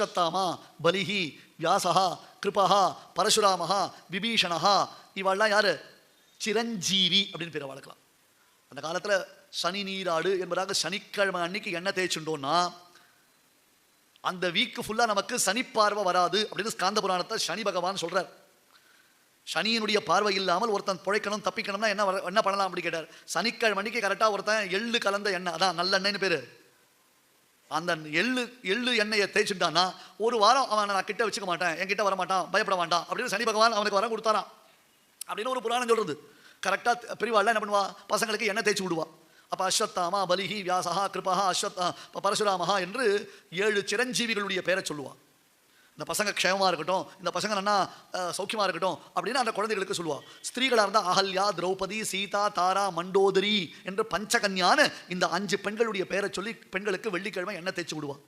அஸ்வத்தாமா பலிஹி வியாசகா கிருபா பரசுராமஹா விபீஷணஹா இவாள்லாம் யாரு? சிரஞ்சீவி அப்படின்னு பேரை வளர்க்கலாம். அந்த காலத்துல சனி நீராடு என்பதாக சனிக்கிழமை அன்னைக்கு எண்ணெய் தேய்ச்சுட்டோம்னா அந்த வீக்கு ஃபுல்லா நமக்கு சனி பார்வை வராது அப்படின்னு ஸ்காந்த புராணத்தை சனி பகவான் சொல்கிறார் சனியினுடைய பார்வை இல்லாமல் ஒருத்தன் பிழைக்கணும் தப்பிக்கணும்னா என்ன என்ன பண்ணலாம் அப்படி கேட்டார். சனிக்கிழமை அன்னைக்கு கரெக்டாக ஒருத்தன் எள்ளு கலந்த எண்ணெய் அதான் நல்லெண்ணெய்னு பேரு. அந்த எள்ளு எள்ளு எண்ணெயை தேய்ச்சிட்டான்னா ஒரு வாரம் அவனை நான் கிட்ட வச்சுக்க மாட்டேன் என்கிட்ட வர மாட்டான் பயப்பட மாட்டான் அப்படின்னு சனி பகவான் அவனுக்கு வரம் கொடுத்தாரான் அப்படின்னு ஒரு புராணம் சொல்கிறது கரெக்டாக பிரிவாள் என்ன பண்ணுவா? பசங்களுக்கு எண்ணெய் தேய்ச்சி விடுவா. அப்போ அஸ்வத்தாமா பலிஹி வியாசஹா கிருபா அஸ்வத் பரசுராமஹா என்று ஏழு சிரஞ்சீவிகளுடைய பேரை சொல்லுவான் இந்த பசங்க க்ஷேமமா இருக்கட்டும் இந்த பசங்க நல்லா சௌக்கியமாக இருக்கட்டும் அப்படின்னு அந்த குழந்தைகளுக்கு சொல்லுவா. ஸ்திரீகளாக இருந்தால் அகல்யா திரௌபதி சீதா தாரா மண்டோதரி என்று பஞ்சகன்யான்னு இந்த அஞ்சு பெண்களுடைய பெயரை சொல்லி பெண்களுக்கு வெள்ளிக்கிழமை எண்ணெய் தேய்ச்சி விடுவாள்